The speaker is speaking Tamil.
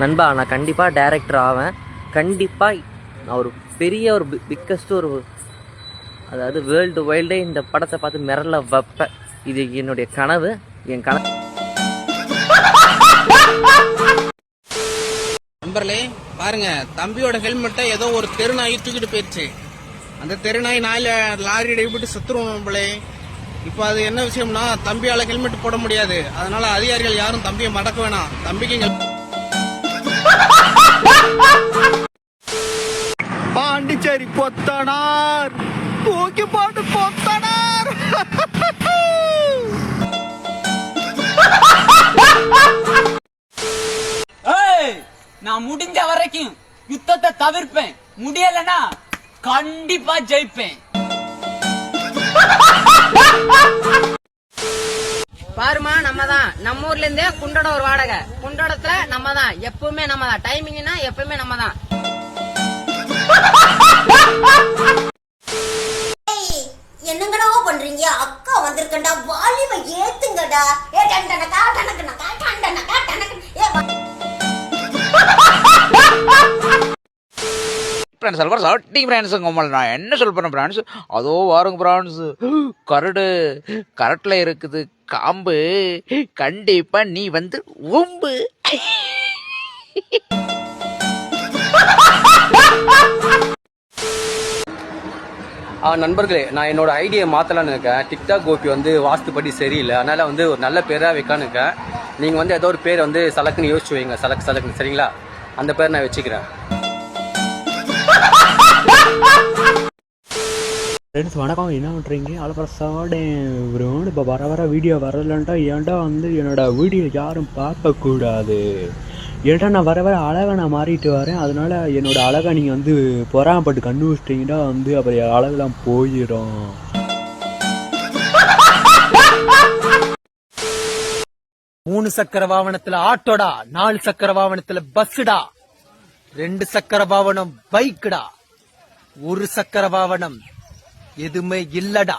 நண்பா நான் கண்டிப்பாக டேரக்டர் ஆவேன். கண்டிப்பாக நான் ஒரு பெரிய ஒரு பிக்கஸ்ட் ஒரு அதாவது வேர்ல்டு வைல்டே இந்த படத்தை பார்த்து மிரள வைப்பேன் இது என்னுடைய கனவு என் கனவு. நண்பர்களே பாருங்க தம்பியோட ஹெல்மெட்டை ஏதோ ஒரு தெருநாய் தூக்கிட்டு போயிடுச்சு அந்த தெருநாய் நாயில லாரி இடைப்பட்டு செத்துருவோம் நம்மளே இப்போ அது என்ன விஷயம்னா தம்பியால ஹெல்மெட் போட முடியாது. அதனால அதிகாரிகள் யாரும் தம்பியை மடக்க வேணாம். தம்பிக்கு பாண்டிச்சேரி பொத்தனார். தூக்கி போட்டு பொத்தனார். ஏய் நான் முடிஞ்ச வரைக்கும் யுத்தத்தை தவிர்ப்பேன். முடியலனா கண்டிப்பா ஜெயிப்பேன். பாருமா நம்ம தான் நம்ம ஊர்ல இருந்தே குண்டோட ஒரு வாடகை. குண்டோடத்துல நம்ம தான் எப்பவுமே நம்ம தான் டைமிங்னா எப்பவுமே நம்ம தான் பண்றீங்க? அக்கா வந்திருக்கண்டா வாலிம ஏத்துங்கடா. ஏ டண்டனக்கா டனக்கனக்கா டண்டனக்கா டனக்கு ஏ வா- ஃப்ரெண்ட்ஸ் எல்லாம் சாட்டிங் ஃப்ரெண்ட்ஸுங்க உங்களை நான் என்ன சொல்ல பண்ண ஃப்ரெண்ட்ஸ் அதோ வாருங்க ஃப்ரெண்ட்ஸ் கரடு கரட்டில் இருக்குது காம்பு. கண்டிப்பா நீ வந்து உம்பு. நண்பர்களே நான் என்னோட ஐடியை மாற்றலான்னு இருக்கேன். டிக்டாக் கோபி வந்து வாஸ்துப்படி சரியில்லை. அதனால் வந்து ஒரு நல்ல பேராக வைக்கான்னு இருக்கேன். நீங்கள் வந்து ஏதோ ஒரு பேர் வந்து சலக்குன்னு யோசிச்சு வைங்க. சலக்கு சலக்குன்னு சரிங்களா? அந்த பேர் நான் வச்சுக்கிறேன். ஃப்ரெண்ட்ஸ் வணக்கம். என்ன பண்ணுறீங்க அலப்பரசாடே ப்ரோன்னு இப்போ வர வர வீடியோ வரலன்ட்டா ஏன்டா வந்து என்னோடய வீடியோ யாரும் பார்க்கக்கூடாது? ஏன்டா நான் வர வர அழகை நான் மாறிட்டு வரேன். அதனால என்னோட அழகை நீங்கள் வந்து பொறாமப்பட்டு கண்டு வச்சிட்டிங்கன்னா வந்து அப்புறம் அழகெல்லாம் போயிடும். மூணு சக்கர வாகனத்துல ஆட்டோடா நாலு சக்கர வாகனத்துல பஸ்ஸுடா ரெண்டு சக்கர வாகனம் பைக்குடா ஒரு சக்கர வாகனம் எதுவுமே இல்லடா.